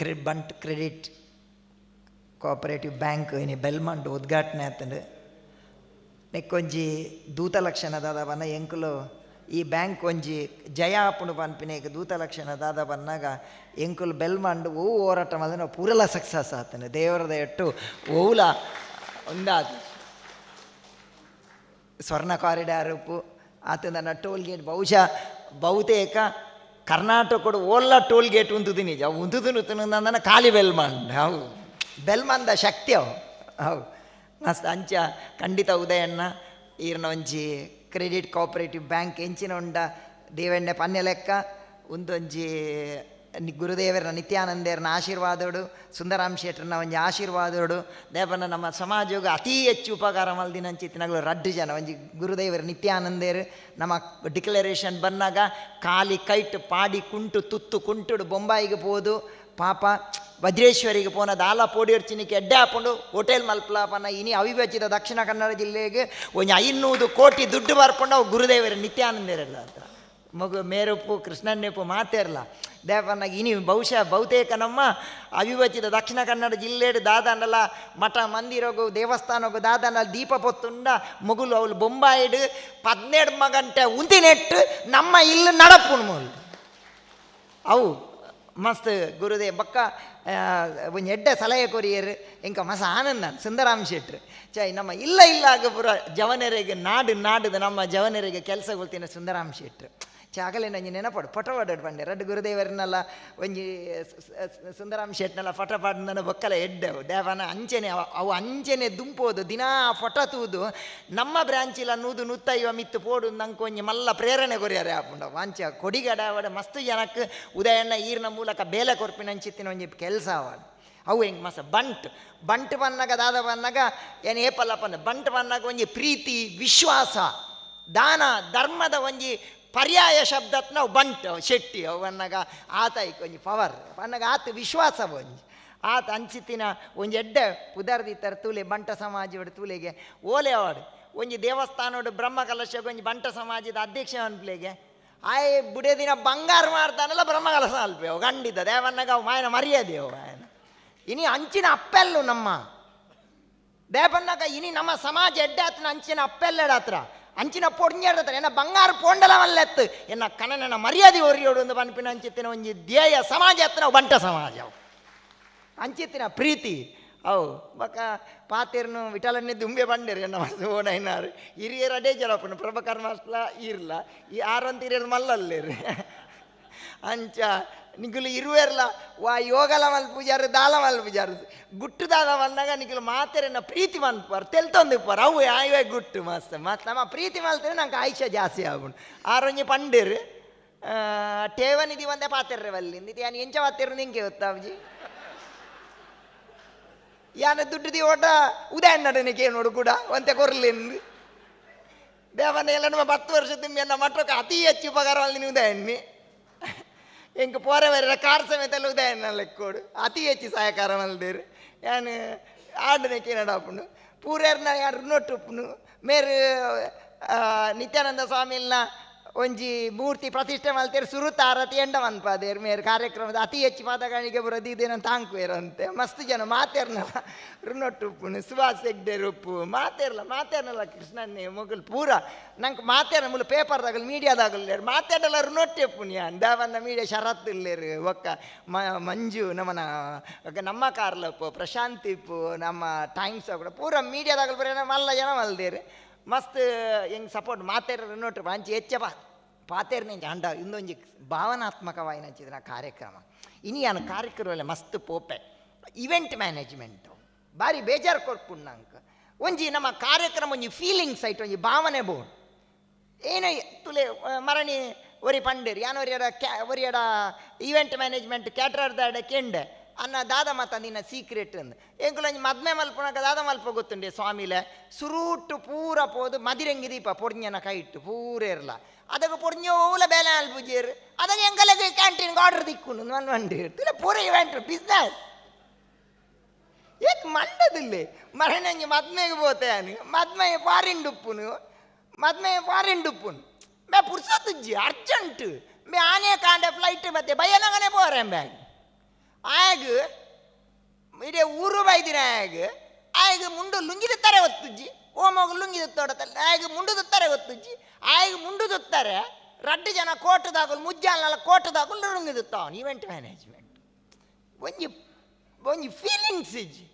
ಬಂಟ್ credit cooperative bank ಇನಿ ಬೆಲ್ಮಂಟ್ ಉದ್ಘಾಟನೆ ಆತಂಡು ನೆಕ್ಕೊಂಜಿ ದೂತ ಲಕ್ಷಣ ದಾದವನ್ನ ಎಂಕುಲು ಈ ಬ್ಯಾಂಕ್ ಒಂಜಿ ಜಯ ಆಪುಂಡು ಪನ್ಪಿನೇಕ ದೂತ ಲಕ್ಷಣ ದಾದ ಬನ್ನಾಗ ಎಂಕುಲು ಬೆಲ್ಮಂಡ್ ಓ ಹೋರಾಟ ಮಾಡಿದ್ರೆ ಪೂರಲ ಸಕ್ಸಸ್ ಆತನು ದೇವರದ ಎಟ್ಟು ಓಲ ಒಂದಾದ ಸ್ವರ್ಣ ಕಾರಿಡಾರ್ ಆತನ ಟೋಲ್ ಗೇಟ್ ಬಹುಶಃ ಬಹುತೇಕ ಕರ್ನಾಟಕದ ಓಲ್ಲ ಟೋಲ್ ಗೇಟ್ ಉಂತುದು ನಿಜ ಉಂತುದು ನನ್ನ ಖಾಲಿ ಬೆಲ್ಮಂಡ್ ಹೌ ಬೆಲ್ಮಂದ ಶಕ್ತಿ ಅವು. ಹೌ ಮಸ್ತ್ ಅಂಚ ಖಂಡಿತ ಉದಯಣ್ಣ ಈರ್ನ ಒಂಜಿ ಕ್ರೆಡಿಟ್ ಕೋಆಪರೇಟಿವ್ ಬ್ಯಾಂಕ್ ಎಂಚಿನ ಉಂಡ ದೇವೆಣ್ಣೆ ಪನ್ನೆ ಲೆಕ್ಕ, ಉಂದೊಂಜಿ ಗುರುದೇವರ ನಿತ್ಯಾನಂದೇರನ ಆಶೀರ್ವಾದೋಡು, ಸುಂದರಾಮ್ ಶೇಟ್ರನ್ನ ಒಂಜಿ ಆಶೀರ್ವಾದೋಡು ದೇವನ ನಮ್ಮ ಸಮಾಜಕ್ಕೆ ಅತಿ ಹೆಚ್ಚು ಉಪಕಾರ ಮಲ್ದಿನಂಚಿತ್ತಿನಾಗಲು ರಡ್ಡು ಜನ. ಒಂಜಿ ಗುರುದೇವರ ನಿತ್ಯಾನಂದೇರ್ ನಮ್ಮ ಡಿಕ್ಲರೇಷನ್ ಬಂದಾಗ ಕಾಲಿ ಕೈಟ್ ಪಾಡಿ ಕುಂಟು ತುತ್ತು ಕುಂಟುಡು ಬೊಂಬಾಯಿಗೆ ಪೋದು. ಪಾಪ ವಜ್ರೇಶ್ವರಿಗೆ ಪೋನ ದಾಲ ಪೋಡಿಯರ್ಚಿನಿಕೆ ಎಡ್ಡೆ ಹಾಕೊಂಡು ಹೋಟೆಲ್ ಮಲ್ಪಲಾಪನ ಇನಿ ಅವಿಭಜಿತ ದಕ್ಷಿಣ ಕನ್ನಡ ಜಿಲ್ಲೆಗೆ ಒಂದು ಐನೂರು ಕೋಟಿ ದುಡ್ಡು ಬರ್ಕೊಂಡು ಅವು ಗುರುದೇವರ ನಿತ್ಯಾನಂದರಲ್ಲ ಹತ್ರ. ಮಗು ಮೇರುಪ್ಪು ಕೃಷ್ಣನ್ನೆಪ್ಪು ಮಾತೇರಲ್ಲ ದೇವನಾಗಿ ಇನಿ ಬಹುಶಃ ಬಹುತೇಕ ನಮ್ಮ ಅವಿಭಜಿತ ದಕ್ಷಿಣ ಕನ್ನಡ ಜಿಲ್ಲೆಡು ದಾದಾನಲ್ಲ, ಮಠ ಮಂದಿರೋಗು ದೇವಸ್ಥಾನಗು ದಾದಾನ ದೀಪ ಪೊತ್ತುಂಡ ಮಗುಲು ಅವಳು ಬೊಂಬಾಯಿಡು, ಪದ್ನೆಡು ಮಗಂಟೆ ಉಂದಿನೆಟ್ಟು ನಮ್ಮ ಇಲ್ಲಿ ನಡಪುಣ್ ಮೂಲು ಅವು ಮಸ್ತ್ ಗುರುದೇ ಬಕ್ಕ ಒಂದು ಎಡ್ಡ ಎಡ್ಡೆ ಸಲಹೆ ಕೊರಿಯರು, ಇಂಕ ಮಸ ಆನಂದ ಸುಂದರಾಮ್ ಶೆಟ್ರು ಚೈ ನಮ್ಮ ಇಲ್ಲ ಇಲ್ಲ ಆಗ ಪುರ ಜವನರಿಗೆ ನಾಡು ನಾಡುದು ನಮ್ಮ ಜವನರಿಗೆ ಕೆಲಸ ಗೊತ್ತಿನ ಸುಂದರಾಮ್ ಶೆಟ್ರು ಚ ಆಗಲೇ ನಂಜಿ ನೆನಪಡು. ಪಟ ಪಾಡೋಡು ಪಂಡೆ ರಡ್ಡು ಗುರುದೇವರನ್ನೆಲ್ಲ ಒಂಜಿ ಸುಂದರಾಮ್ ಶೆಟ್ನೆಲ್ಲ ಫೋಟೋ ಪಾಡಿನ ಬೊಕ್ಕಲ ಎಡ್ಡವು ದೇವನ ಅಂಚನೆ ಅವ- ಅಂಚೆನೆ ದುಂಪೋದು. ದಿನಾ ಫೊಟ ತೂದು. ನಮ್ಮ ಬ್ರಾಂಚಿಲ ನೂದು ನೂತ್ತೈವ ಮಿತ್ತು ಪೋಡು ನಂಗೆ ಒಂಜಿ ಮಲ್ಲ ಪ್ರೇರಣೆ ಕೊರಿಯಾರೆ ಆಪುಂಡ. ವಾಂಚ ಕೊಡಿಗಡ ಅವಡ ಮಸ್ತ್ ಜನಕ್ಕೆ ಉದಯಣ್ಣ ಈರ್ನ ಮೂಲಕ ಬೇಲೆ ಕೊರ್ಪಿನಂಚಿತ್ತಿನ ಒಂಜಿ ಕೆಲಸ ಅವಳು ಅವು ಹೆಂಗೆ ಮಸ ಬಂಟ್. ಬಂಟ್ ಬನ್ನಾಗ ದಾದ ಬನ್ನಾಗ ಏನು ಏಪಲ್ಲಪ್ಪ ಬಂಟ್ ಬನ್ನಾಗ ಒಂಜಿ ಪ್ರೀತಿ, ವಿಶ್ವಾಸ, ದಾನ, ಧರ್ಮದ ಒಂಜಿ ಪರ್ಯಾಯ ಶಬ್ದತ್ ನಾವು ಬಂಟು, ಶೆಟ್ಟಿ ಅವನ್ನಾಗ ಆತ ಒಂಜಿ ಪವರ್ ಅನ್ನಾಗ ಆತ ವಿಶ್ವಾಸ ಒಂಜಿ. ಆತ ಅಂಚಿತ್ತಿನ ಒಂಜಿ ಎಡ್ಡೆ ಪುದರ್ದಿತ್ತರ ತೂಲೆ, ಬಂಟ ಸಮಾಜ ತೂಲೆಗೆ ಓಲೆ ಅವಡು ಒಂಜಿ ದೇವಸ್ಥಾನೋಡು ಬ್ರಹ್ಮ ಒಂಜಿ ಬಂಟ ಸಮಾಜದ ಅಧ್ಯಕ್ಷ ಅನ್ಪ್ಲೆಗೆ ಆಯ್, ಬುಡೇ ದಿನ ಬಂಗಾರ ಮಾಡ್ತಾನಲ್ಲ ಬ್ರಹ್ಮ ಕಲಶ ಅಲ್ಪೆ ಖಂಡಿತ ದೇವನ್ನಾಗ ಮಾಯನ ಮರ್ಯಾದೆ ಅವು ಆಯನ ಇನಿ ಅಂಚಿನ ಅಪ್ಪೆಲ್ಲು ನಮ್ಮ. ದೇವನ್ನಾಗ ಇನಿ ನಮ್ಮ ಸಮಾಜ ಎಡ್ಡೆ ಆತನ ಅಂಚಿನ ಅಪ್ಪೆಲ್ಲೆಡ ಹತ್ರ ಅಂಚಿನ ಪೊಂಜೆಡ್ತಾರೆ ಎನ್ನ ಬಂಗಾರ ಪೊಂಡಲ ಮಲ್ಲೆತ್ತು ಎನ್ನ ಕಣನನ ಮರ್ಯಾದೆ ಒರಿಯೋಡು ಒಂದು ಪನ್ಪಿನ ಅಂಚಿತ್ತಿನ ಒಂಜಿ ಧ್ಯೇಯ ಸಮಾಜ ಎತ್ತಿನ ಬಂಟ ಸಮಾಜ ಅಂಚಿತ್ತಿನ ಪ್ರೀತಿ. ಅವು ಬಕ ಪಾತಿರ್ನು ವಿಠಲನ್ನೇ ದುಂಬೆ ಬಂಡೇರು ಎನ್ನ ಮನಸ್ಸು ಓಣೈನಾರು ಹಿರಿಯರ ಡೇಜರಪ್ಪನು ಪ್ರಭಕರ್ಮಾಸ್ಲ ಇರ್ಲ. ಈ ಆರಂತ ಹಿರಿಯರು ಮಲ್ಲಲ್ಲೇರು. ಅಂಚ ನಿಖಲು ಇರುವೆರ್ಲ? ವಾ ಯೋಗಲ ಪೂಜಾರು ದಾಲ ಪೂಜಾರು. ಗುಟ್ಟು ದಾದ ಬಂದಾಗ ನಿಖಲು ಮಾತೆರನ್ನ ಪ್ರೀತಿ ಮನ್ಪಾರು ತೆಲ್ತೊಂದು ಪಾರು. ಅವು ಆಯ್ವೆ ಗುಟ್ಟು, ಮಸ್ತ್. ಮತ್ತು ನಮ್ಮ ಪ್ರೀತಿ ಮಲ್ತೇನೆ ನಂಗೆ ಆಯುಷ್ಯ ಜಾಸ್ತಿ ಆಗುಂಡು ಆರೊಂಜಿ ಪಂಡೇರು ಠೇವನಿಧಿ ಒಂದೇ ಪಾತೆರ್ರೆ ಅಲ್ಲಿ ಇದು ಯಾನು ಎಂಚ ಪಾತೆರು ನಿಂಗೆ ಗೊತ್ತಾವ್ಜಿ ಯಾನ ದುಡ್ಡು ಓಟ ನಡನಿಕೆ ನೋಡು ಕೂಡ, ಒಂತೆ ಕೊರ್ಲಿಂದು. ದೇವನ ಎಲ್ಲ ನಮ್ಮ ಹತ್ತು ವರ್ಷದ ಎನ್ನ ಮಟ್ಟಕ್ಕೆ ಅತಿ ಹೆಚ್ಚು ಉಪಕಾರ ನೀವು ಉದಯಣ್ಣಿ ಎಂಕ ಪೋರೆ ಬೇರೆ ಕಾರ್ ಸಮೇತ ಎಲ್ಲ ಉದಯಣ್ಣ ಲೆಕ್ಕೋಡು ಅತಿ ಹೆಚ್ಚು ಸಹಕಾರ ಮಲ್ದೇರು ಯಾನು ಆಡನೆಕ್ಕೆ ನಡಾಪುಂಡು ಪೂರೇರ್ನ ಯಾರು ನೋಟುಪ್ಪುನು ಮೇರು ಆ, ನಿತ್ಯಾನಂದ ಸ್ವಾಮಿಲ್ನ ಒಂಜಿ ಮೂರ್ತಿ ಪ್ರತಿಷ್ಠೆ ಮಲ್ತೇರು ಸುರುತಾರತಿ ಎಂಡ ಮನ್ಪಾದೇರ್ ಮೇರು ಕಾರ್ಯಕ್ರಮದ ಅತಿ ಹೆಚ್ಚು ಪಾದಗಾಣಿಗೆ ಬರೋದಿದ್ದೇನೆ ಅಂತ ತಾಂಕುವೇರಂತೆ ಮಸ್ತ್ ಜನ, ಮಾತೇರ್ನಲ್ಲ. ರುನೊಟ್ಟುಪ್ಪುನು ಸುಭಾಷ್ ಹೆಗ್ಡೇರ್ ಉಪ್ಪು ಮಾತೇರ್ಲ, ಮಾತೇರ್ನಲ್ಲ ಕೃಷ್ಣನ್ನೇ ಮೊಗಲ್ ಪೂರ. ನಂಗೆ ಮಾತೇರ ಮುಲು ಪೇಪರ್ದಾಗಲ್, ಮೀಡಿಯಾದಾಗಲ್ಲೇರು. ಮಾತಾಡಲ್ಲ ರುನೊಟ್ಟೆಪ್ಪುನಿ ಅಂದಾವನ್ನ ಮೀಡಿಯಾ ಶರತ್ ಇಲ್ಲೇರು ಒಕ್ಕ ಮ, ಮಂಜು, ನಮ್ಮನ ನಮ್ಮ ಕಾರ್ಲಪ್ಪು, ಪ್ರಶಾಂತ್ ಇಪ್ಪು, ನಮ್ಮ ಟೈಮ್ಸ್ ಕೂಡ ಪೂರ ಮೀಡಿಯಾದಾಗಲ್ ಬರೀ ಮಲ್ಲ ಜನ ಮಲ್ದೇರು. ಮಸ್ತ್, ಹೆಂಗೆ ಸಪೋರ್ಟ್ ಮಾತೇರ ನೋಟ್ರಿ ಅಂಚಿ ಹೆಚ್ಚಪ್ಪ ಪಾತೇರ್ನೆ ಅಂಡ ಇಂದೊಂಜಿ ಭಾವನಾತ್ಮಕವಾಗಿ ಹಂಚಿದ ಕಾರ್ಯಕ್ರಮ. ಇನಿ ಕಾರ್ಯಕ್ರಮದಲ್ಲಿ ಕಾರ್ಯಕ್ರಮ ಮಸ್ತ್ ಪೋಪೆ. ಇವೆಂಟ್ ಮ್ಯಾನೇಜ್ಮೆಂಟು ಭಾರಿ ಬೇಜಾರು ಕೊರ್ಪುಂಡು ನಂಗೆ ಒಂಜಿ ನಮ್ಮ ಕಾರ್ಯಕ್ರಮ, ಒಂಜಿ ಫೀಲಿಂಗ್ಸ್ ಐಟ್ ಒಂಜಿ ಭಾವನೆ ಬೋಡು ಏನೇ ತುಲೆ ಮರಣಿ ಒರಿ ಪಂಡೇರಿ, ಯಾನು ಒರಿಯಡ ಕ್ಯಾ, ಒರಿಯಡ ಈವೆಂಟ್ ಮ್ಯಾನೇಜ್ಮೆಂಟ್ ಕ್ಯಾಟ್ರರ್ದಾಡ ಕೆಂಡೆ. ಅನ್ನ ದಾದ ಮಾತಂದಿನ ಸೀಕ್ರೆಟ್ ಅಂದು ಎಂಕುಲಂಜಿ ಮದ್ಮೆ ಮಲ್ಪುನಕ ದಾದ ಮಲ್ಪ ಗೊತ್ತುಂಡೆ ಸ್ವಾಮಿಲ ಸುರುಟ್ಟು ಪೂರ ಪೋದು ಮದಿರಂಗಿ ದೀಪ ಪೊಡ್ಞನ ಕೈ ಇಟ್ಟು ಪೂರ ಇರಲ ಅದಕ್ಕೆ ಪೊಡ್ಞ ಓಲ ಬೇಲೆ ಅಲ್ಪುಜೇರ್ ಅದಕ್ಕೆ ಎಂಕಲಗೆ ಕ್ಯಾಂಟೀನ್ಗೆ ಆರ್ಡರ್ ದಿಕ್ಕುಂಡು ನಾನು ವಂಡಿ ಇಲ್ಲ ಪೂರ ಇವೆಂಟ್ರು ಬಿಸ್ನೆಸ್ ಏಕ್ ಮಂಡದಿಲ್ಲೆ ಮರಣಂಗೆ ಮದ್ಮೆಗೆ ಬೋತಾನು ಮದ್ಮೆಗೆ ಪಾರಿಂಡುಪ್ಪುನು ಮದ್ಮೆಗೆ ಪಾರಿಂಡುಪ್ಪುನು ಬೇ ಪುರ್ಸೋತುಜ್ಜಿ ಅರ್ಜೆಂಟ್ ಬೇ ಆನೆ ಕಾಂಡೆ ಫ್ಲೈಟ್ ಮತ್ತೆ ಬಯಲಂಗನೆ ಪೋರೆ ಬ್ಯಾಗ್ ಆಗ ಇಡೀ ಊರು ಬೈದಿನ ಆಗ ಆಗ ಮುಂಡು ಲುಂಗಿದುತ್ತಾರೆ ಒತ್ತುಜ್ಜಿ ಓಮೋಗ ಲುಂಗಿ ತೊಡತಲ್ಲ ಆಗ ಮುಂಡು ತುತ್ತಾರೆ ಒತ್ತುಜ್ಜಿ ಆಗ ಮುಂಡು ತುತ್ತಾರೆ ರಡ್ಡು ಜನ ಕೋಟದಾಗಲು ಮುಜ್ಜಾಲ ಕೋಟದಾಗಲು ಲುಂಗಿ ತುತ್ತಾವನು ಇವೆಂಟ್ ಮ್ಯಾನೇಜ್ಮೆಂಟ್ ಒಂಜಿ ಒಂಜಿ ಫೀಲಿಂಗ್ಸ್ ಇಜ್ಜಿ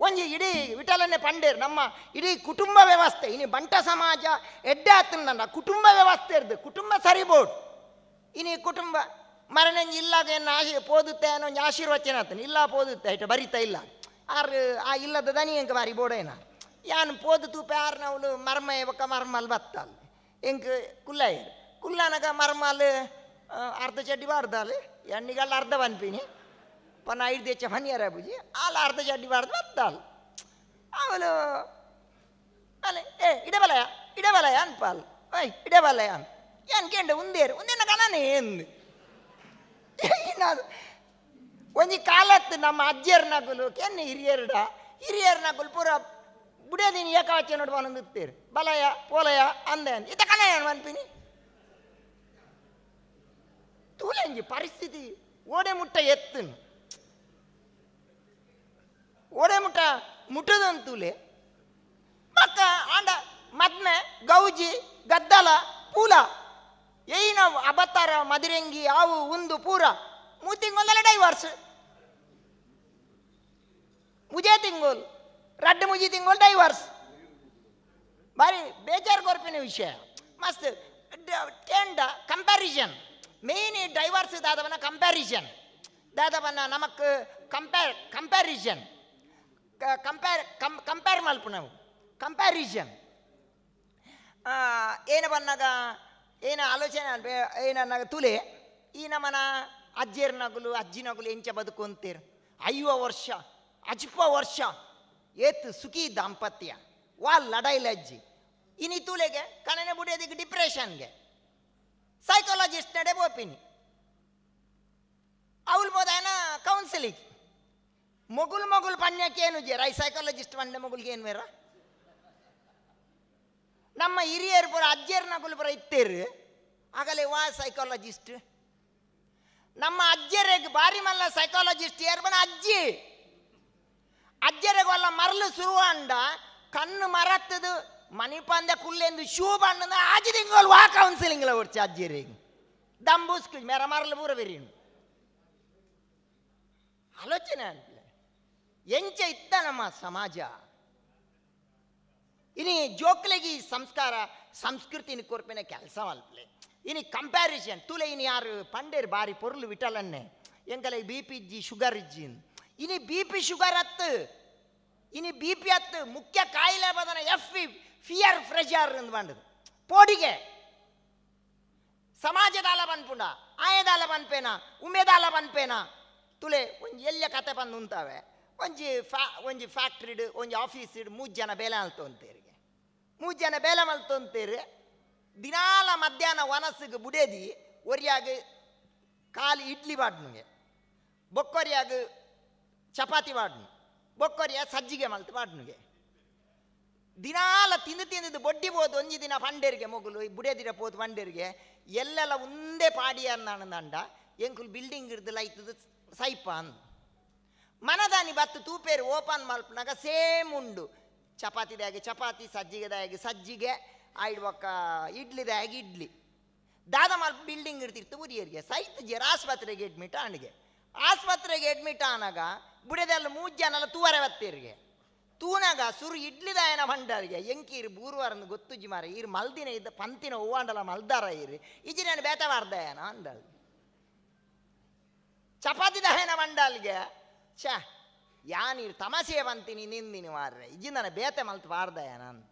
ಒಂಜಿ ಇಡೀ ವಿಠಲನೆ ಪಂಡೇರು, ನಮ್ಮ ಇಡೀ ಕುಟುಂಬ ವ್ಯವಸ್ಥೆ, ಇನಿ ಬಂಟ ಸಮಾಜ ಎಡ್ಡೆ ಆತನ ಕುಟುಂಬ ವ್ಯವಸ್ಥೆ ಇರ್ದು, ಕುಟುಂಬ ಸರಿಬೋಡು. ಇನಿ ಕುಟುಂಬ ಮರಣಂಜಿ ಇಲ್ಲಾಗ ಏನು ಆಶಿ ಪೋದುತ್ತೆ ಅನ್ನೋ ಒಂಜಿ ಆಶೀರ್ವಚನ ಇಲ್ಲ ಪೋದುತ್ತೆ ಐಟ ಬರಿತಾ ಇಲ್ಲ. ಆರು, ಆ ಇಲ್ಲದ ದನಿ ಎಂಕ ಬಾರಿ ಬೋಡೇನ? ಯಾನು ಪೋದು ತೂಪೆ ಆರು ನಾವು ಮರ್ಮ ಬಕ್ಕ ಮರ್ಮಲ್ ಬತ್ತಲ್. ಎಂಕ್ ಕುಲ್ಲಾಯರು ಕುಲ್ಲಾನಗ ಮರ್ಮಲ್ ಅರ್ಧ ಚಡ್ಡಿ ಬಾರ್ದಾಲ್. ಎಣ್ಣಿಗಲ್ಲ ಅರ್ಧ ಬನ್ಪಿನಿ. ಪನ್ನ ಐದು ದೇಶ ಫನಿಯರ ಬುಜಿ ಆಲ ಅರ್ಧ ಚಡ್ಡಿ ಬಾರ್ದು ಬತ್ತಾಲ್. ಅವಳು ಅಲೆ, ಏ ಇಡಬಲಯ ಇಡಬಲಯ ಅನ್ಪಾಲ್? ಓಯ್ ಇಡಬಲಯ ಅನ್ ಏನ್ ಕೇಂಡ ಉಂದೇರು? ಉಂದೇನ ಕಣನೇ ಎಂದು? ಒಂಜಿ ಕಾಲತ್ತು ನಮ್ಮ ಅಜ್ಜಿಯರ್ ನಗುಲು, ಕೆನ್ನೆ ಹಿರಿಯರ್ಡ. ಹಿರಿಯರ್ ಪೂರ ಬುಡಿಯದಿನ ಏಕಾಚೆ ನೋಡುವ ಒಂದಿತ್ತೇರು ಬಲಯ, ಪೋಲಯ ಅಂದೆ ಇತ ಕಲ ಏನು ಅನ್ಪಿನಿ ತೂಲೆಂಜಿ ಪರಿಸ್ಥಿತಿ ಓಡೆ ಮುಟ್ಟ ಎತ್ತನು. ಓಡೆ ಮುಟ್ಟ ಮುಟ್ಟದಂತೂಲೆ ಮಕ್ಕ ಆಂಡ ಮದ್ಮೆ ಗೌಜಿ, ಗದ್ದಲ, ಪೂಲ. ಏನ ಅಬತ್ತಾರ, ಮದಿರೆಂಗಿ, ಆವು, ಉಂದು ಪೂರ. ಮೂ ತಿಂಗೊಲ್ಲ ಡೈವರ್ಸ್ ಮುಜೆ ತಿಂಗೋಲ್ ರಡ್ಡು ಮುಜಿ ತಿಂಗೋಲ್ ಡೈವರ್ಸ್ ಬಾರಿ ಬೇಜಾರು ಕೊರ್ಪಿನ ವಿಷಯ ಮಸ್ತ್ ಟೆಂಡ ಕಂಪ್ಯಾರಿಸನ್ ಮೇನ್ ಈ ಡೈವರ್ಸ್ ದಾದವನ ಕಂಪ್ಯಾರಿಸನ್ ದಾದವನ ನಮಕ್ ಕಂಪೇರ್ ಕಂಪ್ಯಾರಿಸನ್ ಕಂಪೇರ್ ಕಂ ಕಂಪೇರ್ ಮಲ್ಪ ನಾವು ಕಂಪ್ಯಾರಿಸನ್ ಏನು ಬನ್ನಾಗ ಏನು ಆಲೋಚನೆ ಅಲ್ವೇ ಏನನ್ನಾಗ ತುಲೆ ಈ ನಮ್ಮನ ಅಜ್ಜಿಯರ್ ನಗಲು, ಅಜ್ಜಿ ನಗಲು ಎಂಚ ಬದುಕು ಅಂತೀರ. ಐವ ವರ್ಷ, ಅಜ್ಪ ವರ್ಷ, ಏತ್ ಸುಖಿ ದಾಂಪತ್ಯ, ವಾ ಲಡೈಲ ಅಜ್ಜಿ. ಇನಿ ತೂಲೆಗೆ, ಕಣನೆ ಬುಡಿಯೋದಿಗೆ ಡಿಪ್ರೆಷನ್ಗೆ. ಸೈಕಾಲಜಿಸ್ಟ್ ನಡೆ ಬೋಪಿನಿ. ಅವಳು ಬೋದಾಯನ ಕೌನ್ಸಿಲಿಂಗ್ ಮೊಗುಲ್ ಮೊಗುಲ್ ಪಣ್ಯಕ್ಕೆ ಏನು ಜೇರ ಐ ಸೈಕಾಲಜಿಸ್ಟ್ ಪಂಡೆ ಮೊಗುಲ್ಗೆ ಏನು ಬೇರ ನಮ್ಮ ಹಿರಿಯರು ಪುರ ಅಜ್ಜಿಯರ್ ನಗುಲ್ ಪುರ ಇತ್ತೇರು. ಆಗಲೇ ವಾ ಸೈಕಾಲಜಿಸ್ಟ್ ನಮ್ಮ ಅಜ್ಜರಿಗೆ ಬಾರಿ ಮಲ್ಲ ಸೈಕಾಲಜಿಸ್ಟ್ ಏರ್ ಬನ ಅಜ್ಜಿ. ಅಜ್ಜರಿಗೆ ಒಲ್ಲ ಮರಲು ಸುರುವಾಂಡ ಕಣ್ಣು ಮರತ್ತದು ಪಂದ್ಯ ಕುಲ್ಲೆಂದು ಶೂ ಬಣ್ಣದ ಆಜಿ ತಿಂಗಳು ವಾ ಕೌನ್ಸಿಲಿಂಗ್ಲ ಹೊಡ್ಚಿ ಅಜ್ಜಿರಿಗೆ. ದಂಬೂಸ್ಕು ಮೇರ ಮರಲು ಪೂರ ಬೆರೀನು ಆಲೋಚನೆ ಅಂದ್ರೆ ಎಂಚ ಇತ್ತ ನಮ್ಮ ಸಮಾಜ. ಇನಿ ಈ ಸಂಸ್ಕಾರ, ಸಂಸ್ಕೃತಿನ ಕೊರ್ಪಿನ ಕೆಲಸ ಅಲ್ಪಲೆ ಇನಿ ಕಂಪ್ಯಾರಿಸನ್ ತುಲೆ ಇನಿ ಯಾರು ಪಂಡೇರ್ ಬಾರಿ ಪೊರ್ಲು ವಿಟಲನ್ನೆ ಎಂಕಲೆ ಬಿ ಪಿ ಇಜ್ಜಿ ಶುಗರ್ ಇಜ್ಜಿ ಇನಿ ಬಿ ಪಿ ಶುಗರ್ ಹತ್ತು ಇನಿ ಬಿ ಪಿ ಮುಖ್ಯ ಕಾಯಿಲೆ ಬದನ ಎಫ್ ಫಿಯರ್ ಫ್ರೆಷರ್ ಎಂದು ಬಂಡದು ಪೋಡಿಗೆ ಸಮಾಜದಾಲ ಬನ್ಪುಂಡ ಆಯದಾಲ ಬನ್ಪೇನ ಉಮೇದಾಲ ಬನ್ಪೇನ ತುಲೆ ಒಂಜಿ ಎಲ್ಲ ಕತೆ ಬಂದು ಉಂತಾವೆ ಒಂಜಿ ಫ್ಯಾ ಒಂಜಿ ಫ್ಯಾಕ್ಟ್ರಿಡ್ ಒಂಜಿ ಆಫೀಸಿಡ್ ಮೂರು ಜನ ಬೇಲೆ ಮಲ್ತೊಂತೇರಿಗೆ ಮೂರು ಜನ ಬೇಲೆ ಮಲ್ತೊಂತೇರಿ ದಿನಾಲ ಮಧ್ಯಾಹ್ನ ವನಸ್ಸಿಗೆ ಬುಡೇದಿ ಒರಿಯಾಗಿ ಕಾಲಿ ಇಡ್ಲಿ ಬಾಡ್ನುಗೆ, ಬೊಕ್ಕೊರಿಯಾಗ ಚಪಾತಿ ಬಾಡ್ನು ಬೊಕ್ಕೊರಿಯ ಸಜ್ಜಿಗೆ ಮಲ್ತು ಬಾಡ್ನುಗೆ. ದಿನಾಲ ತಿಂದು ತಿಂದಿದ್ದು ಬೊಡ್ಡಿ ಬೋದು ಒಂಜಿ ದಿನ ಪಂಡೆರಿಗೆ ಮೊಗಲು ಬುಡೇದಿರ ಪೋದು ಪಂಡೆರಿಗೆ, ಎಲ್ಲೆಲ್ಲ ಒಂದೇ ಪಾಡಿ ಅನ್ನಂಡ ಎಂಕುಲ್ ಬಿಲ್ಡಿಂಗ್ ಇರ್ದು ಲೈತದ ಸೈಪ ಅಂದ್. ಮನದಾನಿ ಬತ್ತು ತೂಪೇರು ಓಪನ್ ಮಲ್ಪನಾಗ ಸೇಮ್ ಉಂಡು. ಚಪಾತಿದಾಗಿ ಚಪಾತಿ, ಸಜ್ಜಿಗೆದಾಗಿ ಸಜ್ಜಿಗೆ ಆಯ್ಡ್ ಒಕ್ಕ ಇಡ್ಲಿದಾಗಿ ಇಡ್ಲಿ. ದಾದ ಮಲ್ಪ ಬಿಲ್ಡಿಂಗ್ ಇರ್ತಿತ್ತು ಉರಿಯರಿಗೆ ಸೈತ್ ಜೇರ್ ಆಸ್ಪತ್ರೆಗೆ ಅಡ್ಮಿಟ್ ಆಣಿಗೆ. ಆಸ್ಪತ್ರೆಗೆ ಅಡ್ಮಿಟ್ ಆನಾಗ ಬುಡದೆಲ್ಲ ಮೂಜ್ ತೂವರ ತೂವರೆ ಬತ್ತೀರಿಗೆ ತೂನಾಗ ಸುರು ಇಡ್ಲಿದಾಯನ ಭಂಡಾರಿಗೆ. ಎಂಕೀರ್ ಬೂರುವಾರಂದು ಗೊತ್ತುಜ್ಜಿ ಮಾರ ಈರ್ ಮಲ್ದಿನ ಇದ್ದ ಪಂತಿನ ಹೂವಾಂಡಲ ಮಲ್ದಾರ ಇರಿ. ಇಜಿ ನಾನು ಬೇತವಾರ್ದಯನ ಅಂದಳು. ಚಪಾತಿ ದಹನ ಮಂಡಲ್ಗೆ ಛ ಯಾನೀರು ತಮಾಷೆ ಬಂತೀನಿ ನಿಂದಿನಿ ಮಾರ್ರೆ. ಇಜಿ ನನ್ನ ಬೇತೆ ಮಲ್ತು ಬಾರ್ದಯ ನಾನು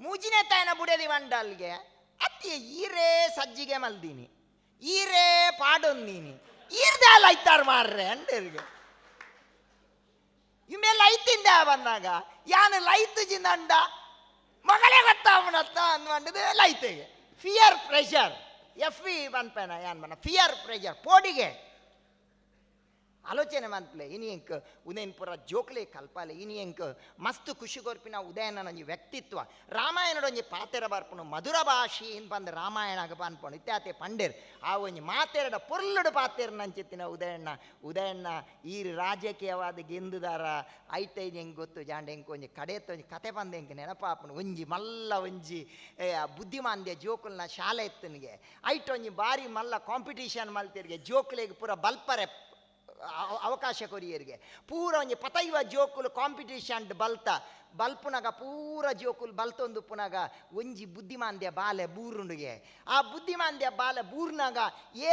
ಮೂಜಿನ ತಾಯನ ಬುಡದಿ ವಂಡಲ್ಗೆ ಅತ್ತಿಯ ಈರೇ ಸಜ್ಜಿಗೆ ಮಲ್ದಿನಿ, ಈರೇ ಪಾಡೊಂದೀನಿ ಈರ್ದಾಲ ಐತಾರ ಮಾರ್ರೆ ಅಂಡರ್ಗೆ ಇಮೇಲೆ ಐತಿಂದ ಬಂದಾಗ, ಯಾನು ಲೈತ್ ಜಿಂದಂಡ ಮಗಳೇ ಗೊತ್ತಾವಣತ್ತ ಅನ್ವಂಡದು ಲೈತೆಗೆ. ಫಿಯರ್ ಪ್ರೆಷರ್ ಎಫ್ ವಿ ಬನ್ಪೇನ ಯಾನ್ ಬನ್ನ ಫಿಯರ್ ಪ್ರೆಷರ್ ಪೋಡಿಗೆ. ಆಲೋಚನೆ ಇನಿ ಎಂಕ್ ಉದಯನ್ ಪುರ ಜೋಕ್ಲೆ ಕಲ್ಪಾಲೆ, ಇನಿ ಎಂಕ್ ಮಸ್ತ್ ಖುಷಿ ಕೊರ್ಪಿನ ಉದಯನ ಒಂಜಿ ವ್ಯಕ್ತಿತ್ವ ರಾಮಾಯಣದ ಒಂಜಿ ಪಾತೆರ ಬರ್ಪುನು ಮಧುರ ಭಾಷೆ ಬಂದ ರಾಮಾಯಣ ಆಗ ಪನ್ಪುಣು ಇತ್ಯಾತೆ ಪಂಡೇರ್. ಆ ಒಂಜಿ ಮಾತೆರಡ ಪೊರ್ಲುಡು ಪಾತೆರ್ ನಂಚಿತ್ತಿನ ಉದಯಣ್ಣ ಉದಯಣ್ಣ ಈ ರಾಜಕೀಯವಾದ ಗೆಂದುದಾರ ಐತೆ ಹೆಂಗೆ ಗೊತ್ತು, ಜಾಂಡ ಹೆಂಗೆ ಒಂಜಿ ಕಡೆತ ಒಂಜಿ ಕತೆ ಬಂದ ಹೆಂಗೆ ನೆನಪಾಪುಣು. ಒಂಜಿ ಮಲ್ಲ ಒಂಜಿ ಬುದ್ಧಿಮಾಂದ್ಯ ಜೋಕುಲ್ನ ಶಾಲೆ ಎತ್ತನಿಗೆ ಐಟ್ ಒಂಜಿ ಬಾರಿ ಮಲ್ಲ ಕಾಂಪಿಟೀಷನ್ ಮಲ್ತಿರ್ಗೆ ಜೋಕುಲೆಗ್ ಪೂರ ಬಲ್ಪರೆ ಅವಕಾಶ ಕೊರಿಯರಿಗೆ. ಪೂರ ಒಂಜಿ ಪತೈವ ಜೋಕುಲು ಕಾಂಪಿಟೇಷನ್ ಬಲ್ತ ಬಲ್ಪುನಗ ಪೂರ ಜೋಕುಲ್ ಬಲ್ತೊಂದು ಪುನಗ ಒಂಜಿ ಬುದ್ಧಿಮಾಂದ್ಯ ಬಾಲೆ ಬೂರುಂಡುಗೆ ಆ ಬುದ್ಧಿಮಾಂದ್ಯ ಬಾಲೆ ಬೂರ್ನಾಗ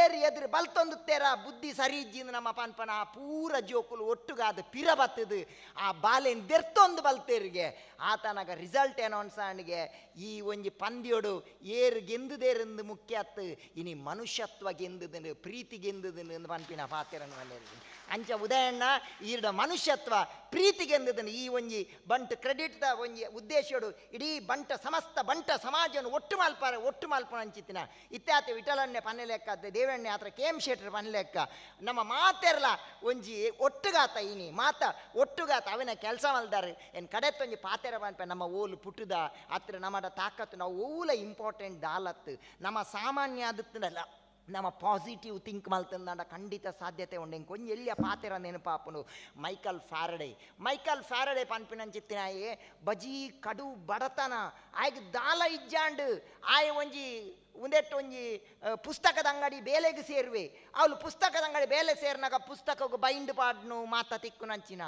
ಏರಿ ಎದುರು ಬಲ್ತೊಂದು ತೆರ ಬುದ್ಧಿ ಸರಿ ಇಜ್ಜಿಂದು ನಮ್ಮ ಪನ್ಪನ ಆ ಪೂರ ಜೋಕುಲು ಒಟ್ಟುಗಾದ ಪಿರ ಬತ್ತದು ಆ ಬಾಲೆನ್ ದೆರ್ತೊಂದು ಬಲ್ತೇರಿಗೆ. ಆತನಗ ರಿಸಲ್ಟ್ ಅನೌನ್ಸಾಣಿಗೆ ಈ ಒಂಜಿ ಪಂದ್ಯೋಡು ಏರು ಗೆಂದುದೇರೆಂದು ಮುಖ್ಯ ಅತ್ತು. ಇನಿ ಮನುಷ್ಯತ್ವ ಗೆಂದುದನು, ಪ್ರೀತಿ ಗೆಂದುದನು ಪನ್ಪಿನ ಪಾತ್ರನ ಮನೆಯಲ್ಲಿ ಅಂಚ ಉದಯಣ್ಣ, ಈರ್ಡ ಮನುಷ್ಯತ್ವ ಪ್ರೀತಿ ಗೆಂದುದನು ಈ ಒಂಜಿ ಬಂಟ್ ಕ್ರೆಡಿಟ್ದ ಒಂಜಿ ಉದ್ದೇಶಡು ಇಡೀ ಬಂಟ, ಸಮಸ್ತ ಬಂಟ ಸಮಾಜವನ್ನು ಒಟ್ಟು ಮಲ್ಪಾರೆ, ಒಟ್ಟು ಮಲ್ಪನ ಅಂಚಿತ್ತಿನ. ಇತ್ಯಾತೆ ವಿಠಲನ್ನೇ ಪನ್ನೆ ಲೆಕ್ಕ ದೇವಣ್ಣೆ ಆತ್ರ ಕೇಮ್ ಶೆಟ್ರ್ ಪನ್ನೆ ಲೆಕ್ಕ. ನಮ್ಮ ಮಾತೆರ್ಲ ಒಂಜಿ ಒಟ್ಟುಗಾತ ಇನಿ. ಮಾತ ಒಟ್ಟುಗಾತ, ಅವಿನ ಕೆಲಸ ಮಲ್ದಾರೆ. ಏನು ಕಡೆತ್ತೊಂಜಿ ಪಾತೆರ ಪನ್ಪೆ, ನಮ್ಮ ಓಲು ಪುಟ್ಟುದ ಆತ್ರ ನಮ್ಮಡ ತಾಕತ್ತು, ನಾವು ಓಲ ಇಂಪಾರ್ಟೆಂಟ್ ದಾಲತ್ತು. ನಮ್ಮ ಸಾಮಾನ್ಯ ಆದತ್ತಲ್ಲ ನಮ್ಮ ಪಾಸಿಟಿವ್ ಥಿಂಕ್ ಮಲ್ತಂದಾಂಡ ಖಂಡಿತ ಸಾಧ್ಯತೆ ಉಂಡೆ ಕೊಂಚ ಎಲ್ಲಿಯ ಪಾತೆರ ನೆನಪಾಪುನು ಮೈಕಲ್ ಫ್ಯಾರಡೆ. ಮೈಕಲ್ ಫ್ಯಾರಡೆ ಪನ್ಪಿನಂಚಿತ್ತಿನಾಯೆ ಬಜಿ ಕಡು ಬಡತನ. ಆಯ್ಗೆ ದಾಲ ಇಜ್ಜಾಂಡ್. ಆಯ್ ಒಂಜಿ ಉಂದೆಟ್ಟು ಒಂಜಿ ಪುಸ್ತಕದ ಅಂಗಡಿ ಬೇಲೆಗೆ ಸೇರುವೆ. ಅವಳು ಪುಸ್ತಕದ ಅಂಗಡಿ ಬೇಲೆ ಸೇರ್ನಾಗ ಪುಸ್ತಕಕ್ಕೆ ಬೈಂಡ್ ಪಾಡ್ನು ಮಾತ ತಿಕ್ಕುನಂಚಿನ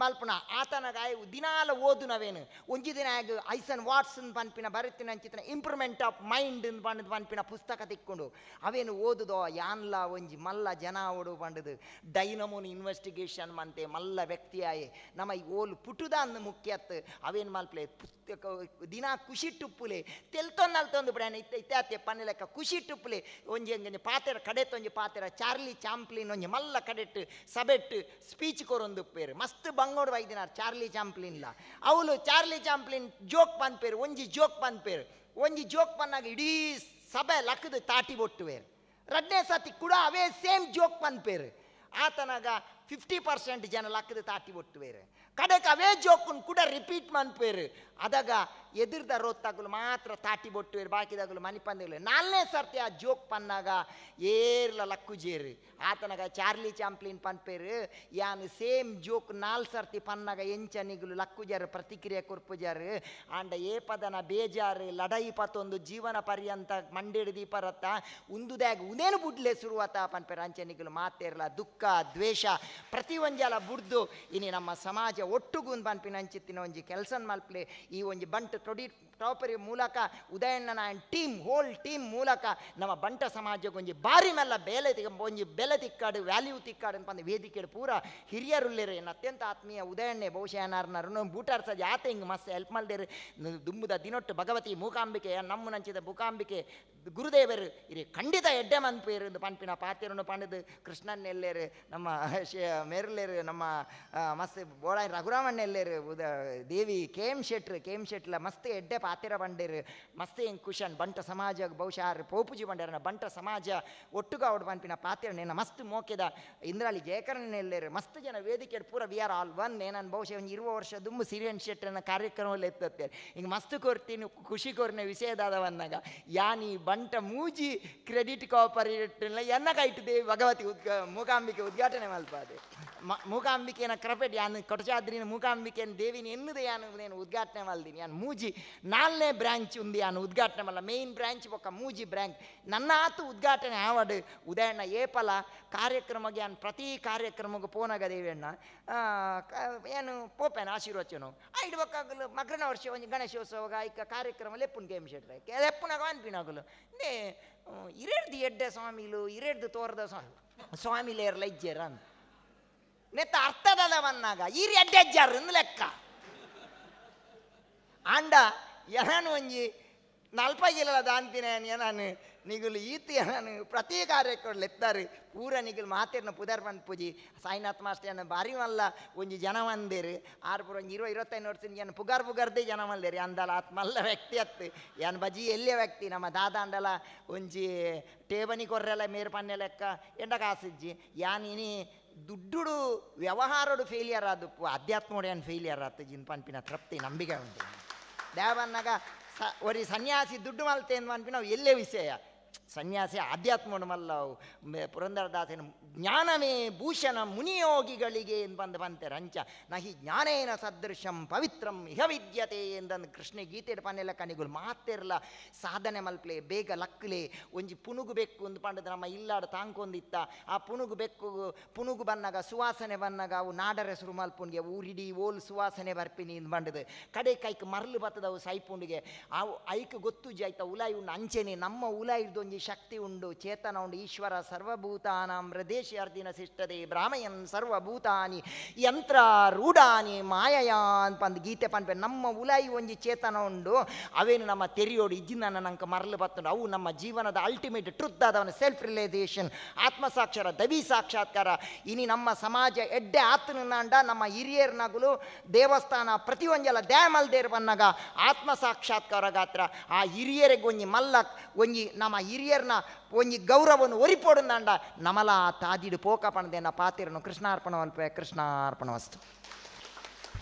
ಮಲ್ಪುನ ಆತನಗ ಗಾಯ ದಿನಾಲ ಓದುನವೇನು ಒಂಜಿ ದಿನ ಆಗ ಐಸನ್ ವಾಟ್ಸನ್ ಪನ್ಪಿನ ಬರುತ್ತಿನ ನಂಚಿತ್ತಿನ ಇಂಪ್ರೂವ್ಮೆಂಟ್ ಆಫ್ ಮೈಂಡ್ ಪಂಡ್ ಪನ್ಪಿನ ಪುಸ್ತಕ ತಿಕ್ಕೊಂಡು. ಅವೇನು ಓದುದೋ, ಯಾನ್ಲ ಒಂಜಿ ಮಲ್ಲ ಜನ ಓಡು ಪಂಡದು. ಡೈನಮೋನ್ ಇನ್ವೆಸ್ಟಿಗೇಷನ್ ಮಂತೆ ಮಲ್ಲ ವ್ಯಕ್ತಿ ಆಯೆ ನಮ್ಮ ಓಲು ಪುಟುದ ಅಂದ್ ಮುಖ್ಯತ್. ಅವೇನು ಮಲ್ಪಲೆ ದಿನ ಖುಷಿ ಟುಪ್ಪುಲೆ ತೆಲ್ತೊಂದಲ್ತೊಂದು ಬಿಡಾನ ಇತ್ತ, ಇತ್ಯಾತ್ಯ ಪನ್ನ ಲೆಕ್ಕ ಖುಷಿ ಟುಪ್ಪುಲೆ ಒಂಜಿ ಹಂಗೆ ಪಾತೆರ ಕಡೆತ್ ಒಂಜಿ ಪಾತೆರ, ಚಾರ್ಲಿ ಚಾಂಪ್ಲಿನ್ ಒಂಜಿ ಮಲ್ಲ ಕಡೆಟ್ ಸಬೆಟ್ ಸ್ಪೀಚ್ ಕೊರೊಂದು ಪೇರು. ಮಸ್ತ್ ಬಂಗೋಡ್ ವೈದಿನಾರ್ ಚಾರ್ಲಿ ಚಾಂಪ್ಲಿನ್ಲ. ಅವಳು ಚಾರ್ಲಿ ಚಾಂಪ್ಲಿನ್ ಜೋಕ್ ಪನ್ಪೇರು ಒಂಜಿ ಜೋಕ್ ಪನ್ಪೇರು ಒಂಜಿ ಜೋಕ್ ಪನ್ನಾಗ ಇಡೀ ಸಭೆ ಲಕ್ಕದು ತಾಟಿ ಬೊಟ್ಟುವೇರು ರಡ್ನೇ ಸತಿ ಕೂಡ ಅವೇ ಸೇಮ್ ಜೋಕ್ ಪನ್ಪೇರು ಆತನಾಗ ಫಿಫ್ಟಿ ಪರ್ಸೆಂಟ್ ಜನ ಲಕ್ಕದು ತಾಟಿ ಬೊಟ್ಟುವೇರು ಕಡೆಕ್ ಅವೇ ಜೋಕುನ್ ಕೂಡ ರಿಪೀಟ್ ಮನ್ಪೇರು ಅದಾಗ ಎದುರ್ದ ರೋತ್ತಾಗಲು ಮಾತ್ರ ತಾಟಿ ಬೊಟ್ಟುವೇರು ಬಾಕಿದಾಗಲು ಮನಿ ಪಂದಿಗಳು ನಾಲ್ನೇ ಸರ್ತಿ ಆ ಜೋಕ್ ಪನ್ನಾಗ ಏರ್ಲ ಲಕ್ಕು ಜೇರು. ಆತನಾಗ ಚಾರ್ಲಿ ಚಾಂಪ್ಲಿನ್ ಪನ್ಪೇರು ಯಾನು ಸೇಮ್ ಜೋಕ್ ನಾಲ್ ಸರ್ತಿ ಪನ್ನಾಗ ಎಂಚನಿಗಳು ಲಕ್ಕು ಜಾರು, ಪ್ರತಿಕ್ರಿಯೆ ಕೊರ್ಪುಜಾರು ಆಂಡ ಏಪದನ ಬೇಜಾರು ಲಡೈ ಪತ್ತೊಂದು ಜೀವನ ಪರ್ಯಂತ ಮಂಡೇಡು ದೀಪರತ್ತ ಉಂದುದಾಗ ಉನೇನು ಬುಡ್ಲೆ ಶುರುವಾತ ಪನ್ಪೇರು ಅಂಚನಿಗಳು ಮಾತೇರ್ಲ, ದುಃಖ, ದ್ವೇಷ ಪ್ರತಿ ಒಂಜಲ ಬುಡ್ದು, ಇನಿ ನಮ್ಮ ಸಮಾಜ ಒಟ್ಟುಗೂನ್ ಪನ್ಪಿನ ಅಂಚಿತ್ತಿನ ಒಂಜಿ ಕೆಲಸ ಮಲ್ಪಲೆ ಈ ಒಂಜಿ ಬಂಟ್ ಟೊಡಿ ಟಾಪರಿ ಮೂಲಕ ಉದಯಣ್ಣನ ಟೀಮ್ ಹೋಲ್ ಟೀಮ್ ಮೂಲಕ ನಮ್ಮ ಬಂಟ ಸಮಾಜಕ್ಕೆ ಒಂಜಿ ಬಾರಿ ಮೆಲ್ಲ ಬೇಲೆ ತಿಕ್ಕ ಒಂಜಿ ಬೆಲೆ ತಿಕ್ಕಾಡು ವ್ಯಾಲ್ಯೂ ತಿಕ್ಕಾಡು ಅನ್ಪಂದು ವೇದಿಕೆ ಪೂರ ಹಿರಿಯರುಲ್ಲೇರು ಏನು ಅತ್ಯಂತ ಆತ್ಮೀಯ ಉದಯಣ್ಣೆ ಬಹುಶಃ ಏನಾರ್ನಾರು ಬೂಟಾರ್ ಸಜ ಆತ ಹಿಂಗೆ ಮಸ್ತ್ ಹೆಲ್ಪ್ ಮಲ್ದೇರು ದುಂಬುದ ದಿನೊಟ್ಟು ಭಗವತಿ ಮೂಕಾಂಬಿಕೆ ನಮ್ಮ ನಂಚಿದ ಮೂಕಾಂಬಿಕೆ ಗುರುದೇವರು ಇರಿ ಖಂಡಿತ ಎಡ್ಡೆ ಮನ್ಪೇರು ಪನ್ಪಿನ ಪಾತಿರನ್ನು ಪಂಡದು ಕೃಷ್ಣನ್ ಎಲ್ಲೇರು ನಮ್ಮ ಶೇ ಮೇರ್ಲೇರು ನಮ್ಮ ಆ, ಮಸ್ತ್ ಬೋಳಾಯಿ ರಘುರಾಮಣ್ಣ ಎಲ್ಲೇರು ಉದ ದೇವಿ ಕೆ ಎಂ ಶೆಟ್ರು ಕೆ ಎಂ ಶೆಟ್ಲ ಮಸ್ತ್ ಎಡ್ಡೆ ಪಾತಿರ ಬಂಡಿರು. ಮಸ್ತ್ ಖುಷನ್ ಬಂಟ ಸಮಾಜ ಬಹುಶಃ ಪೋಪುಜಿ ಬಂಡೇರ ಬಂಟ ಸಮಾಜ ಒಟ್ಟುಗ ಅವ್ಡು ಪನ್ಪಿನ ಪಾತಿರ ನೇನ ಮಸ್ತ್ ಮೋಕೆದ. ಇಂದ್ರಾಲಿ ಜಯಕರಣ ಎಲ್ಲೇರು ಮಸ್ತ್ ಜನ ವೇದಿಕೆ ಪೂರ ವಿ ಆರ್ ಆಲ್ ಒನ್, ಏನನ್ ಬಹುಶಃ ಒಂದು ಇರುವ ವರ್ಷ ದುಮ್ಮು ಸಿರಿಯನ್ ಶೆಟ್ಟರನ್ನ ಕಾರ್ಯಕ್ರಮದಲ್ಲಿ ಎತ್ತತ್ತೆ. ಹಿಂಗೆ ಮಸ್ತ್ ಕೊರ್ತೀನಿ, ಖುಷಿ ಕೊರ್ನೆ ವಿಷಯದಾದ ಬಂದಾಗ ಯಾನಿ ಬಂಟ ಮೂಜಿ ಕ್ರೆಡಿಟ್ ಕಾಪರೇಟ್ ಎನ್ನ ಕೈಟ್ ದೇವಿ ಭಗವತಿ ಮೂಕಾಂಬಿಕೆ ಉದ್ಘಾಟನೆ ಮಲ್ಪಾದೆ. ಮ- ಮೂಕಾಂಬಿಕೆನ ಕ್ರಪೆಟ್ ಯಾನ್ ಕೊಟಚಾದ್ರಿನ ಮೂಕಾಂಬಿಕೆನ ದೇವಿನ ಎನ್ನದೆ ಯಾನು నేను ಉದ್ಘಾಟನೆ ಮಲ್ದಿನಿ ಯಾನ್ ಮೂಜಿ ನಾಲ್ನೇ ಬ್ರಾಂಚ್ ఉంది ಯಾನು ಉದ್ಘಾಟನೆ ಮಲ್ಲ ಮೇನ್ ಬ್ರಾಂಚ್ ఒక ಮೂಜಿ ಬ್ರಾಂಚ್ ನನ್ನ ಆತು ಉದ್ಘಾಟನೆ ಆವಡ್ ಉದಯಣ್ಣ ಏಪಲ ಕಾರ್ಯಕ್ರಮಕ್ಕೆ ಯಾನ್ ಪ್ರತಿ ಕಾರ್ಯಕ್ರಮಕ್ಕೆ ಪೋನಾಗ ದೇವಣ್ಣ ಆ, ಕ- ಏನು ಪೋಪೆನ ಆಶೀರ್ವಚನ ಐದು ಒಕ್ಕಾಗಲು ಮಗ್ರನ ವರ್ಷ ಒಂದು ಗಣೇಶೋತ್ಸವ ಐಕ ಕಾರ್ಯಕ್ರಮ ಲೆಪ್ಪುನ್ ಗೇಮ್ ಶೆಟ್ರೆ ಲೆಪ್ಪುನಾಗ ಅನ್ಪಿನಾಗಲು ನೇ ಇರೇಡ್ದು ಎಡ್ಡೆ ಸ್ವಾಮಿಲು ಇರೇಡ್ದು ತೋರದ ಸ್ವಾಮಿ ಸ್ವಾಮಿಲೇರ್ಲ ಇಜ್ಜೇರ ಅಂತ ನೆತ್ತ ಅರ್ಥದದವನ್ನಾಗ. ಈ ಎಡ್ಡೆಜ್ಜಾರು ಲೆಕ್ಕ. ಆಂಡ ಎನಾನು ಒಂಜಿ ನಲ್ಪಗಿಲ್ಲ ದಾಂತಿನ ನಾನು ನಿಗುಲು ಈತಿ ನಾನು ಪ್ರತಿ ಕಾರ್ಯಕ್ರಮ ಎತ್ತಾರೆ ಪೂರ ನಿಗುಲು ಮಾತೇರ್ನ ಪುದರ್ ಬಂದ್ ಪೂಜಿ, ಸಾಯಿನಾಥ್ ಮಾಸ್ಟರ್ ಬಾರಿ ಮಲ್ಲ ಒಂಜಿ ಜನ ಮಂದೇರು ಆರು ಪೂರ ಒಂಜಿ ಇರುವ ಇರುವತ್ತೈದು ವರ್ಷದಿಂದ ಏನು ಪುಗಾರ್ ಪುಗಾರ್ದೇ ಜನ ಮಲ್ದೇರಿ ಅಂದಲ್ಲ ಆತ್ ಮಲ್ಲ ವ್ಯಕ್ತಿ ಅತ್ತು ಏನು ಬಜಿ ಎಲ್ಲಿಯ ವ್ಯಕ್ತಿ, ನಮ್ಮ ದಾದ ಅಂದಲ್ಲ ಒಂಜಿ ಟೇಬನಿ ಕೊರ್ರೆಲ್ಲ ಮೇರು ಪನ್ನೆ ಲೆಕ್ಕ, ಎಂಡ ಕಾಸಿಜ್ಜಿ ಯಾನ್ ಇನಿ ದುಡ್ಡುಡು ವ್ಯವಹಾರಡು ಫೇಲಿಯರ್ ಆದು ಅಧ್ಯಾತ್ಮೋಡೆಯನ್ ಫೇಲಿಯರ್ ಆತು ಜಿನ್ ಪನ್ಪಿನ ತೃಪ್ತಿ, ನಂಬಿಕೆ ಉಂಟು. ದೇವನ್ನಾಗ ಸ ಒರಿ ಸನ್ಯಾಸಿ ದುಡ್ಡು ಮಲ್ತೆ ಅಂತ ಪನ್ಪಿನ ಅವು ಎಲ್ಲೇ ವಿಷಯ. ಸನ್ಯಾಸಿ ಆಧ್ಯಾತ್ಮ ಮಲ್ಲವು ಪುರಂದರದಾಸಿನ, ಜ್ಞಾನವೇ ಭೂಷಣ ಮುನಿಯೋಗಿಗಳಿಗೆ ಬಂದು ಬಂತೆ ರಂಚ. ನಹಿ ಜ್ಞಾನೇನ ಸದೃಶಂ ಪವಿತ್ರಂ ಇಹ ವಿದ್ಯತೆ ಎಂದಂದು ಕೃಷ್ಣ ಗೀತೆ ಪನ್ನೆಲ್ಲ ಕಣಿಗಳು ಮಾತಿರಲ್ಲ ಸಾಧನೆ ಮಲ್ಪ್ಲೆ, ಬೇಗ ಲಕ್ಲೆ, ಒಂಜಿ ಪುನುಗು ಬೆಕ್ಕು ಒಂದು ಪಂಡದ ನಮ್ಮ ಇಲ್ಲಾಡ ತಾಂಕೊಂದಿತ್ತ. ಆ ಪುನುಗು ಬೆಕ್ಕು, ಪುನುಗು ಬನ್ನಾಗ ಸುವಾಸನೆ ಬನ್ನಾಗ ಅವು ನಾಡರೆಸರು ಮಲ್ಪುಣಿಗೆ, ಊರಿಡಿ ಓಲ್ ಸುವಾಸನೆ ಬರ್ಪಿನಿ ಇಂದು ಬಂಡದು. ಕಡೆ ಕೈಕ್ ಮರಳು ಬತ್ತದವು ಸೈಪುಂಡಿಗೆ. ಅವು ಐಕ್ ಗೊತ್ತು ಜಾಯ್ತ ಉಲಾಯಿ ಉಂಡು ಅಂಚೆನೆ, ನಮ್ಮ ಉಲಾಯಿರ್ದು ಒಂಜಿ ಶಕ್ತಿ ಉಂಡು, ಚೇತನ ಉಂಡು. ಈಶ್ವರ ಸರ್ವಭೂತಾನಾಂ ಹೃದೇಶಿ ಸಿಷ್ಟದೆ, ಬ್ರಾಹ್ಮಯನ್ ಸರ್ವಭೂತಾನಿ, ಯಂತ್ರ ರೂಢಾನಿ, ಮಾಯಯ ಅಂತ ಗೀತೆ ಪನ್ಪೆ. ನಮ್ಮ ಉಲಾಯಿ ಒಂಜಿ ಚೇತನ ಉಂಡು, ಅವೇನು ನಮ್ಮ ತೆರೆಯೋಡು ಇಜ್ಜಿನ ನಂಗೆ ಮರಳು ಬತ್ತುಂಡು. ಅವು ನಮ್ಮ ಜೀವನದ ಅಲ್ಟಿಮೇಟ್ ಟ್ರುತ್ ಆದವನ ಸೆಲ್ಫ್ ರಿಲೈಸೇಷನ್ ಆತ್ಮಸಾಕ್ಷರ, ದವಿ ಸಾಕ್ಷಾತ್ಕಾರ. ಇನಿ ನಮ್ಮ ಸಮಾಜ ಎಡ್ಡೆ ಆತನಂಡ ನಮ್ಮ ಹಿರಿಯರ್ನಗಲು ದೇವಸ್ಥಾನ ಪ್ರತಿ ಒಂಜಲ ದ್ಯಾಮಲ್ದೇರ್ ಬನ್ನಗ ಆತ್ಮ ಸಾಕ್ಷಾತ್ಕಾರ ಗಾತ್ರ. ಆ ಹಿರಿಯರಿಗೆ ಒಂಜಿ ಮಲ್ಲಕ್, ಒಂಜಿ ನಮ್ಮ ಹಿರಿಯರ್ನ ಒಂಜಿ ಗೌರವವನ್ನು ಒರಿಪೋಡುಂದಂಡ ನಮಲ ತಾದಿಡು ಪೋಕ ಪಣದೇನ ಪಾತಿರನು ಕೃಷ್ಣಾರ್ಪಣ ಅಲ್ಪ ಕೃಷ್ಣಾರ್ಪಣ ವಸ್ತು